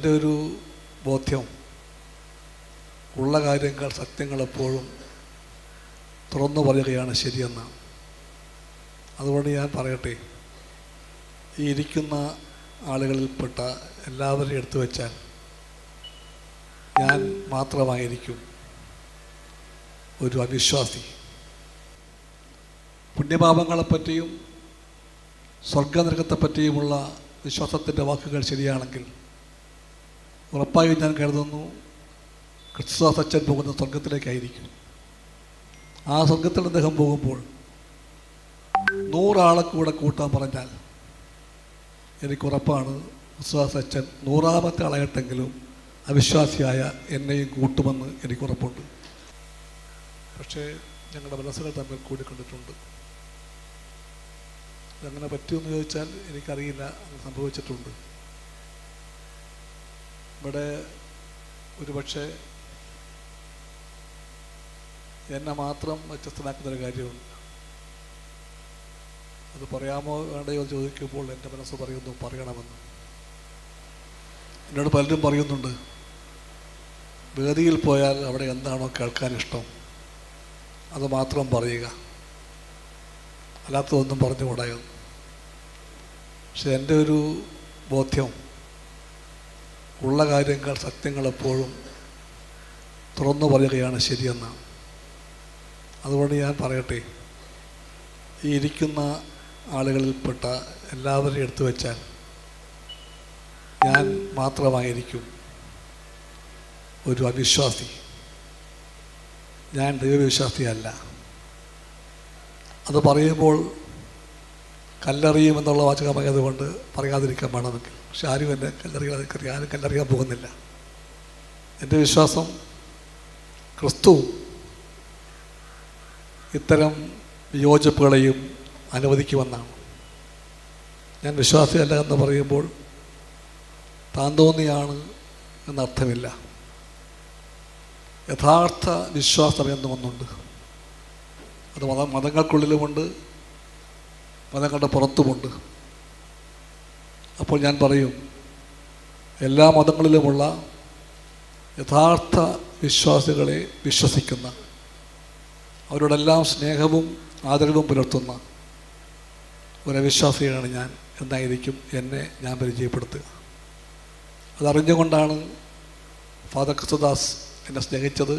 എന്റെ ഒരു ബോധ്യം. ഉള്ള കാര്യങ്ങൾ സത്യങ്ങൾ എപ്പോഴും തുറന്നു പറയുകയാണ് ശരിയെന്ന്. അതുകൊണ്ട് ഞാൻ പറയട്ടെ ഈ ഇരിക്കുന്ന ആളുകളിൽപ്പെട്ട എല്ലാവരെയും എടുത്തു വെച്ചാൽ ഞാൻ മാത്രമായിരിക്കും ഒരു അവിശ്വാസി. പുണ്യപാപങ്ങളെപ്പറ്റിയും സ്വർഗനരകത്തെപ്പറ്റിയുമുള്ള വിശ്വാസത്തിന്റെ വാക്കുകൾ ശരിയാണെങ്കിൽ ഉറപ്പായും ഞാൻ കരുതുന്നു ക്രിസ്തുദാസ് അച്ഛൻ പോകുന്ന സ്വർഗത്തിലേക്കായിരിക്കും ആ സ്വർഗത്തിൽ അദ്ദേഹം പോകുമ്പോൾ നൂറാളെ കൂടെ കൂട്ടാൻ പറഞ്ഞാൽ എനിക്കുറപ്പാണ് ക്രിസ്തുദാസ് അച്ഛൻ നൂറാമത്തെ ആളായിട്ടെങ്കിലും അവിശ്വാസിയായ എന്നെയും കൂട്ടുമെന്ന് എനിക്കുറപ്പുണ്ട് പക്ഷേ ഞങ്ങളുടെ മനസ്സുകൾ തമ്മിൽ കൂടിക്കൊണ്ടിട്ടുണ്ട്. ഇതങ്ങനെ പറ്റുമെന്ന് ചോദിച്ചാൽ എനിക്കറിയില്ല അങ്ങനെ സംഭവിച്ചിട്ടുണ്ട്. ഇവിടെ ഒരുപക്ഷെ എന്നെ മാത്രം വ്യത്യസ്തനാക്കുന്നൊരു കാര്യമുണ്ട് അത് പറയാമോ വേണ്ടയോ ചോദിക്കുമ്പോൾ എന്റെ മനസ്സ് പറയുന്നു പറയണമെന്ന്. എന്നോട് പലരും പറയുന്നുണ്ട് വേദിയിൽ പോയാൽ അവിടെ എന്താണോ കേൾക്കാൻ ഇഷ്ടം അത് മാത്രം പറയുക. അല്ലാത്തതൊന്നും പറഞ്ഞുകൂടായെന്ന് പക്ഷെ എന്റെ ഒരു ബോധ്യം ഉള്ള കാര്യങ്ങൾ സത്യങ്ങളെപ്പോഴും തുറന്നു പറയുകയാണ് ശരിയെന്ന്. അതുകൊണ്ട് ഞാൻ പറയട്ടെ ഈ ഇരിക്കുന്ന ആളുകളിൽപ്പെട്ട എല്ലാവരെയും എടുത്തു വെച്ചാൽ ഞാൻ മാത്രമായിരിക്കും ഒരു അവിശ്വാസി. ഞാൻ ദൈവവിശ്വാസിയല്ല അത് പറയുമ്പോൾ കല്ലെറിയുമെന്നുള്ള വാചകമായതുകൊണ്ട് പറയാതിരിക്കാൻ വേണമെങ്കിൽ. പക്ഷെ ആരും എന്നെ കല്ലെറിയാതെ ആരും കല്ലെറിയാൻ പോകുന്നില്ല. എന്റെ വിശ്വാസം ക്രിസ്തു ഇത്തരം വിയോജിപ്പുകളെയും അനുവദിക്കുമെന്നാണ്. ഞാൻ വിശ്വാസിയല്ല എന്ന് പറയുമ്പോൾ താൻ തോന്നിയാണ് എന്നർത്ഥമില്ല. യഥാർത്ഥ വിശ്വാസം എന്നൊന്നുണ്ട് അത് മത മതങ്ങൾക്കുള്ളിലുമുണ്ട് മതങ്ങളുടെ പുറത്തുമുണ്ട്. അപ്പോൾ ഞാൻ പറയും എല്ലാ മതങ്ങളിലുമുള്ള യഥാർത്ഥ വിശ്വാസികളെ വിശ്വസിക്കുന്ന അവരോടെല്ലാം സ്നേഹവും ആദരവും പുലർത്തുന്ന ഒരു വിശ്വാസിയാണ് ഞാൻ എന്നായിരിക്കും എന്നെ ഞാൻ പരിചയപ്പെടുത്തുക. അതറിഞ്ഞുകൊണ്ടാണ് ഫാദർ ക്രിസ്തുദാസ് എന്നെ സ്നേഹിച്ചത്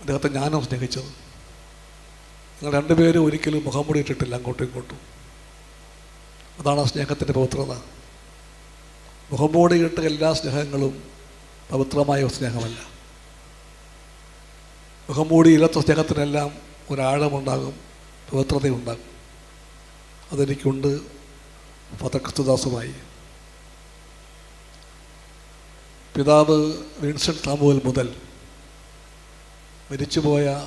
അദ്ദേഹത്തെ ഞാനും സ്നേഹിച്ചത്. നിങ്ങൾ രണ്ടുപേരും ഒരിക്കലും മുഖം ഇട്ടിട്ടില്ല അങ്ങോട്ടും ഇങ്ങോട്ടും. അതാണ് ആ സ്നേഹത്തിന്റെ പവിത്രത. മുഖംമൂടി ഇട്ട എല്ലാ സ്നേഹങ്ങളും പവിത്രമായ സ്നേഹമല്ല. മുഖംമൂടി ഇല്ലാത്ത സ്നേഹത്തിനെല്ലാം ഒരാഴമുണ്ടാകും പവിത്രതയുണ്ടാകും. അതെനിക്കുണ്ട് പതക്രിസ്തുദാസുമായി ക്രിസ്തുദാസുമായി. പിതാവ് വിൻസെന്റ് താമുവൽ മുതൽ മരിച്ചുപോയ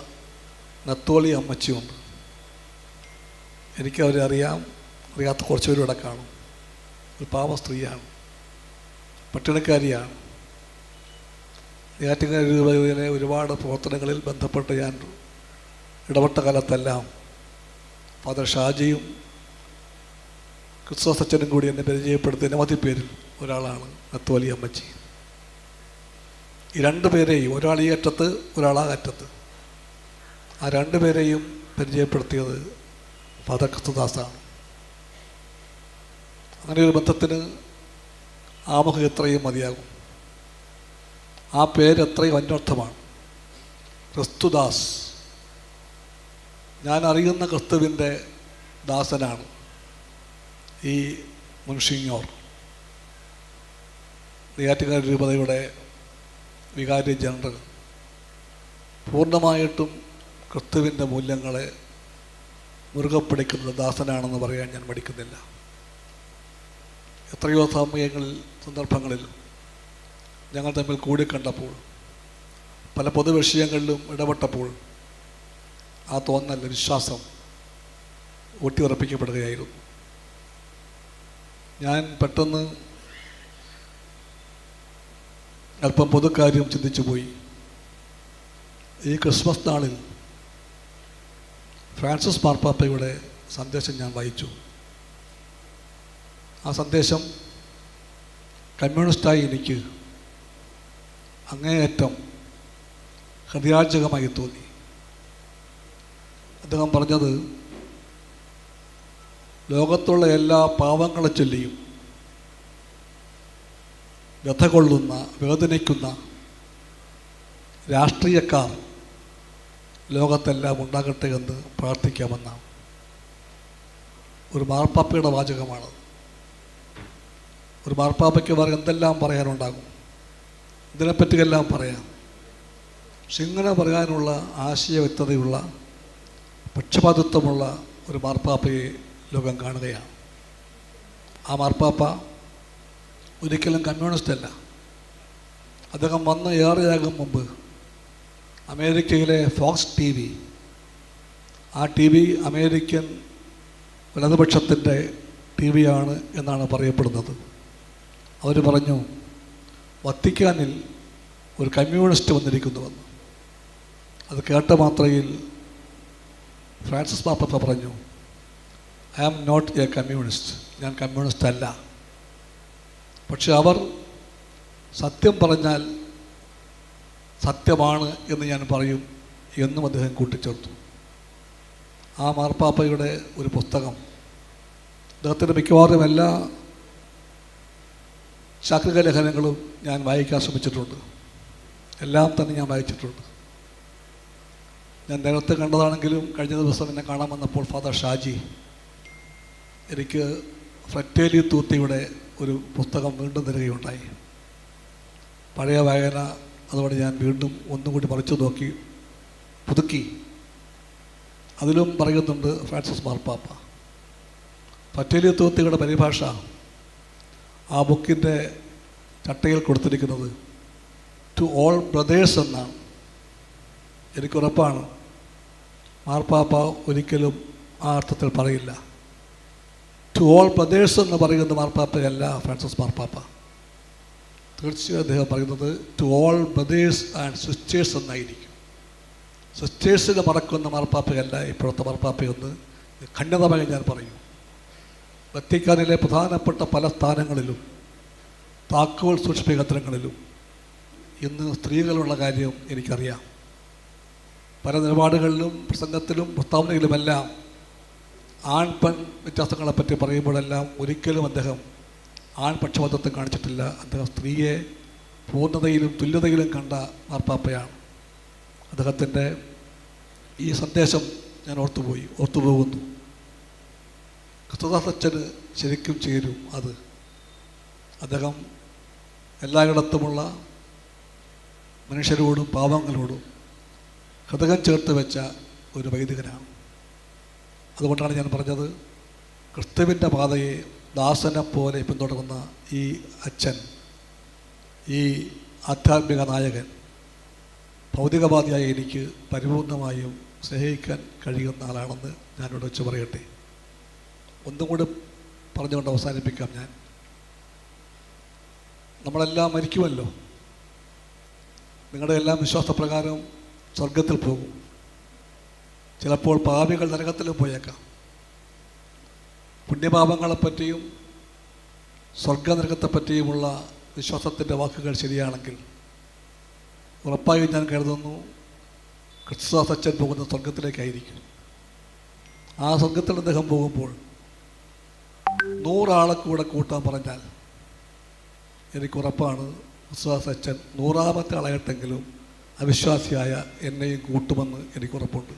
നത്തോളി അമ്മച്ചിയുണ്ട്. എനിക്കവരെ അറിയാം. അറിയാത്ത കുറച്ച് പേരും ഇവിടെ കാണും. ഒരു പാവ സ്ത്രീയാണ്. പട്ടിണക്കാരിയാണ്. ഏറ്റവും ഒരുപാട് പ്രവർത്തനങ്ങളിൽ ബന്ധപ്പെട്ട് ഞാൻ ഇടപെട്ട കാലത്തെല്ലാം ഫാദർ ഷാജിയും ക്രിസ്തു സച്ചനും കൂടി എന്നെ പരിചയപ്പെടുത്തിയ നിരവധി പേരിൽ ഒരാളാണ് അത്തോലി അമ്മച്ചി. ഈ രണ്ട് പേരെയും ഒരാൾ ഈ അറ്റത്ത് ഒരാൾ ആ അറ്റത്ത്. ആ രണ്ട് പേരെയും പരിചയപ്പെടുത്തിയത് ഫാദർ ക്രിസ്തുദാസാണ്. അങ്ങനെ ഒരു ബന്ധത്തിന് ആമുഖം എത്രയും മതിയാകും. ആ പേര് എത്രയും അന്വർത്ഥമാണ്. ക്രിസ്തുദാസ്. ഞാൻ അറിയുന്ന ക്രിസ്തുവിന്റെ ദാസനാണ് ഈ മുൻഷിങ്ങോർ നെയ്യാറ്റുകാരി രൂപതയുടെ വികാരി ജനറൽ. പൂർണമായിട്ടും ക്രിസ്തുവിന്റെ മൂല്യങ്ങളെ മുറുകെ പിടിക്കുന്ന ദാസനാണെന്ന് പറയാൻ ഞാൻ മടിക്കുന്നില്ല. എത്രയോ സമയങ്ങളിൽ സന്ദർഭങ്ങളിൽ ഞങ്ങൾ തമ്മിൽ കൂടിക്കണ്ടപ്പോൾ പല പൊതുവിഷയങ്ങളിലും ഇടപെട്ടപ്പോൾ ആ തോന്നൽ വിശ്വാസം ഊട്ടിയുറപ്പിക്കപ്പെടുകയായിരുന്നു. ഞാൻ പെട്ടെന്ന് അല്പം പൊതുക്കാര്യം ചിന്തിച്ചു പോയി ഈ ക്രിസ്മസ് നാളിൽ ഫ്രാൻസിസ് മാർപ്പാപ്പയുടെ സന്ദേശം ഞാൻ വായിച്ചു. ആ സന്ദേശം കമ്മ്യൂണിസ്റ്റായി എനിക്ക് അങ്ങേയറ്റം ഹൃദയാർജകമായി തോന്നി. അദ്ദേഹം പറഞ്ഞത് ലോകത്തുള്ള എല്ലാ പാവങ്ങളെ ചൊല്ലിയും വ്യഥ കൊള്ളുന്ന വേദനിക്കുന്ന രാഷ്ട്രീയക്കാർ ലോകത്തെല്ലാം ഉണ്ടാകട്ടെ എന്ന് പ്രാർത്ഥിക്കാമെന്നാണ് ഒരു മാർപ്പാപ്പയുടെ വാചകമാണ് ഒരു മാർപ്പാപ്പയ്ക്ക് വേറെ എന്തെല്ലാം പറയാനുണ്ടാകും? ഇതിനെപ്പറ്റിയെല്ലാം പറയാം. പക്ഷെ ഇങ്ങനെ പറയാനുള്ള ആശയവ്യക്തതയുള്ള പക്ഷപാതിത്വമുള്ള ഒരു മാർപ്പാപ്പയെ ലോകം കാണുകയാണ്. ആ മാർപ്പാപ്പ ഒരിക്കലും കമ്മ്യൂണിസ്റ്റ് അല്ല. അദ്ദേഹം വന്ന് ഏറെയാകും മുമ്പ് അമേരിക്കയിലെ ഫോക്സ് ടി വി ആ ടി വി അമേരിക്കൻ വലതുപക്ഷത്തിന്റെ ടി വിയാണ് എന്നാണ് പറയപ്പെടുന്നത്. അവർ പറഞ്ഞു വത്തിക്കാനിൽ ഒരു കമ്മ്യൂണിസ്റ്റ് വന്നിരിക്കുന്നുവെന്ന് അത് കേട്ട മാത്രയിൽ ഫ്രാൻസിസ് പാപ്പത്ത പറഞ്ഞു I am not a communist ഞാൻ കമ്മ്യൂണിസ്റ്റ് അല്ല. പക്ഷെ അവർ സത്യം പറഞ്ഞാൽ സത്യമാണ് എന്ന് ഞാൻ പറയും എന്നും അദ്ദേഹം കൂട്ടിച്ചേർത്തു. ആ മാർപ്പാപ്പയുടെ ഒരു പുസ്തകം അദ്ദേഹത്തിന്റെ മിക്കവാറും എല്ലാ ലേഖനങ്ങളും ഞാൻ വായിക്കാൻ ശ്രമിച്ചിട്ടുണ്ട്. എല്ലാം തന്നെ ഞാൻ വായിച്ചിട്ടുണ്ട്. ഞാൻ നേരത്തെ കണ്ടതാണെങ്കിലും കഴിഞ്ഞ ദിവസം എന്നെ കാണാൻ വന്നപ്പോൾ ഫാദർ ഷാജി എനിക്ക് ഫ്രറ്റേലി തൂത്തിയുടെ ഒരു പുസ്തകം വീണ്ടും തരികയുണ്ടായി. പഴയ വായന അതോടെ ഞാൻ വീണ്ടും ഒന്നും കൂടി മറിച്ചു നോക്കി പുതുക്കി. അതിലും പറയുന്നുണ്ട് ഫ്രാൻസിസ് മാർപ്പാപ്പ. ഫറ്റേലി തൂത്തിയുടെ പരിഭാഷ ആ ബുക്കിന്റെ ചട്ടയിൽ കൊടുത്തിരിക്കുന്നത് ടു ഓൾ ബ്രദേഴ്സ് എന്നാണ്. എനിക്കുറപ്പാണ് മാർപ്പാപ്പ ഒരിക്കലും ആ അർത്ഥത്തിൽ പറയില്ല. ടു ഓൾ ബ്രദേഴ്സ് എന്ന് പറയുന്ന മാർപ്പാപ്പയല്ല ഫ്രാൻസിസ് മാർപ്പാപ്പ. തീർച്ചയായും അദ്ദേഹം പറയുന്നത് to all brothers and sisters എന്നായിരിക്കും. സിസ്റ്റേഴ്സിനെ മറക്കുന്ന മാർപ്പാപ്പയല്ല ഇപ്പോഴത്തെ മാർപ്പാപ്പയെന്ന് ഖണ്ഡിതമായി ഞാൻ പറയും. വത്തിക്കാനിലെ പ്രധാനപ്പെട്ട പല സ്ഥാനങ്ങളിലും താക്കോൽ കേന്ദ്രങ്ങളിലും ഇന്ന് സ്ത്രീകളുള്ള കാര്യം എനിക്കറിയാം. പല നിലപാടുകളിലും പ്രസംഗത്തിലും പ്രസ്താവനയിലുമെല്ലാം ആൺ പെൺ വ്യത്യാസങ്ങളെപ്പറ്റി പറയുമ്പോഴെല്ലാം ഒരിക്കലും അദ്ദേഹം ആൺ പക്ഷപാതത്വം കാണിച്ചിട്ടില്ല. അദ്ദേഹം സ്ത്രീയെ പൂർണതയിലും തുല്യതയിലും കണ്ട മാർപ്പാപ്പയാണ്. അദ്ദേഹത്തിന്റെ ഈ സന്ദേശം ഞാൻ ഓർത്തുപോയി ഓർത്തുപോകുന്നു. ക്രിസ്തുദാസച്ചന് ശരിക്കും ചേരും അത്. അദ്ദേഹം എല്ലായിടത്തുമുള്ള മനുഷ്യരോടും പാവങ്ങളോടും ഹൃദയം ചേർത്ത് വെച്ച ഒരു വൈദികനാണ്. അതുകൊണ്ടാണ് ഞാൻ പറഞ്ഞത് ക്രിസ്തുവിന്റെ പാതയെ ദാസനെ പോലെ പിന്തുടർന്ന ഈ അച്ഛൻ ഈ ആധ്യാത്മിക നായകൻ ഭൗതികവാദിയായ എനിക്ക് പരിപൂർണമായും സ്നേഹിക്കാൻ കഴിയുന്ന ആളാണെന്ന് ഞാനിവിടെ വെച്ച് പറയട്ടെ. ഒന്നും കൂടെ പറഞ്ഞുകൊണ്ട് അവസാനിപ്പിക്കാം ഞാൻ. നമ്മളെല്ലാം മരിക്കുമല്ലോ. നിങ്ങളുടെ എല്ലാം വിശ്വാസപ്രകാരം സ്വർഗത്തിൽ പോകും. ചിലപ്പോൾ പാപികൾ നരകത്തിലും പോയേക്കാം. പുണ്യപാപങ്ങളെപ്പറ്റിയും സ്വർഗനരകത്തെപ്പറ്റിയുമുള്ള വിശ്വാസത്തിന്റെ വാക്കുകൾ ശരിയാണെങ്കിൽ ഉറപ്പായും ഞാൻ കരുതുന്നു ക്രിസ്തുദാസച്ചൻ പോകുന്ന സ്വർഗത്തിലേക്കായിരിക്കും ആ സ്വർഗത്തിൽ അദ്ദേഹം പോകുമ്പോൾ നൂറാളെ കൂടെ കൂട്ടാൻ പറഞ്ഞാൽ എനിക്കുറപ്പാണ് അച്ഛൻ നൂറാമത്തെ ആളായിട്ടെങ്കിലും അവിശ്വാസിയായ എന്നെയും കൂട്ടുമെന്ന് എനിക്കുറപ്പുണ്ട്.